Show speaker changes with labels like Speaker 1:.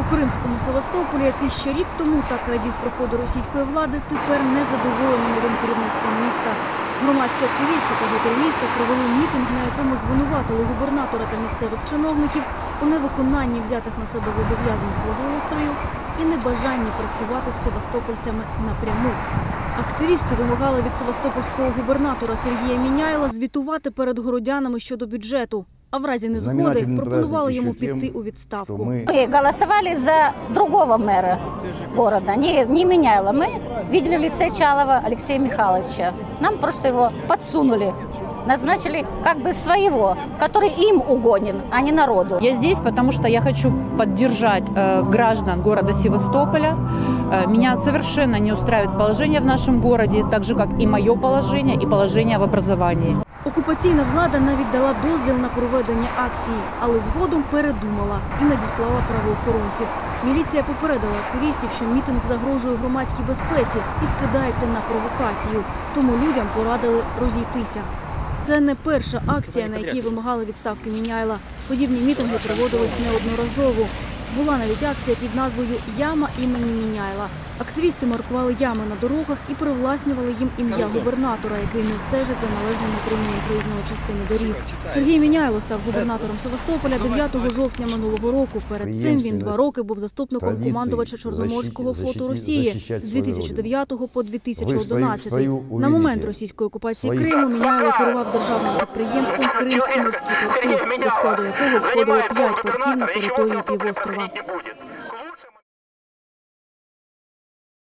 Speaker 1: У Кримському Севастополі, який ще рік тому так радів приходу російської влади, тепер не задоволені новим керівництвом міста. Громадські активісти та жителі провели мітинг, на якому звинуватили губернатора та місцевих чиновників у невиконанні взятих на себе зобов'язань з благоустрою і небажанні працювати з севастопольцями напряму. Активісти вимагали від севастопольського губернатора Сергія Міняйла звітувати перед городянами щодо бюджету. А в разі незгоди
Speaker 2: Знаменательный
Speaker 1: пропонували
Speaker 2: праздник
Speaker 1: йому
Speaker 2: еще тем,
Speaker 1: піти у
Speaker 2: что
Speaker 1: відставку.
Speaker 2: мы
Speaker 3: Мы голосовали за другого мэра города, не, не меняла. Мы видели в лице Чалова Алексея Михайловича. Нам просто его подсунули, назначили как бы своего, который им угонен, а не народу.
Speaker 4: Я здесь, потому что я хочу поддержать э, граждан города Севастополя. Э, меня совершенно не устраивает положение в нашем городе, так же как и мое положение, и положение в образовании.
Speaker 1: Окупаційна влада навіть дала дозвіл на проведення акції, але згодом передумала і надіслала правоохоронців. Міліція попередила активістів, що мітинг загрожує громадській безпеці і скидається на провокацію. Тому людям порадили розійтися. Це не перша акція, на якій вимагали відставки Міняйла. Подібні мітинги проводились неодноразово. Була навіть акція під назвою Яма імені Міняйла. Активісти маркували ями на дорогах і привласнювали їм ім'я губернатора, який не стежить за належним утриманням проїзної частини доріг. Сергій Міняйло став губернатором Севастополя 9 жовтня минулого року. Перед цим він два роки був заступником командувача Чорноморського флоту Росії з
Speaker 2: свою
Speaker 1: 2009 по
Speaker 2: Ви в
Speaker 1: 2011. На момент російської окупації Криму Міняйло керував державним підприємством Кримські морські порти, до складу якого входило п'ять портів на території півострова.